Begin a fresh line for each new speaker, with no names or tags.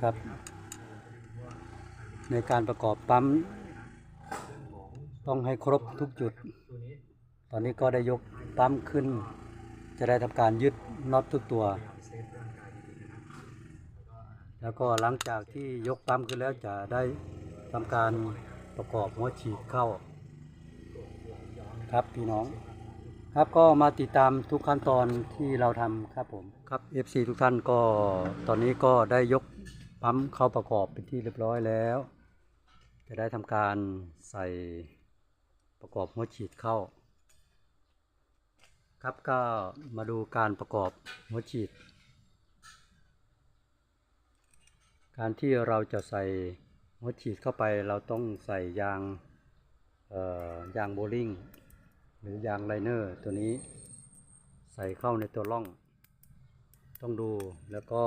ครับ ในการประกอบปั๊ม ต้องให้ครบทุกจุด ตอนนี้ก็ได้ยกปั๊มขึ้น จะได้ทำการยึดน็อตทุกตัว แล้วก็หลังจากที่ยกปั๊มขึ้นแล้วจะได้ทำการประกอบหัวฉีดเข้า ครับพี่น้องครับก็มาติดตามทุกขั้นตอนที่เราทำครับผมครับ FC ทุกท่านก็ตอนนี้ก็ได้ยก ปั๊มเข้าประกอบเป็นที่เรียบร้อยแล้ว จะได้ทำการใส่ประกอบหัวฉีดเข้า ครับก็มาดูการประกอบหัวฉีด การที่เราจะใส่หัวฉีดเข้าไปเราต้องใส่ยางยางโบลิ่งหรือยางไลเนอร์ตัวนี้ใส่เข้าในตัวร่อง ต้องดูแล้วก็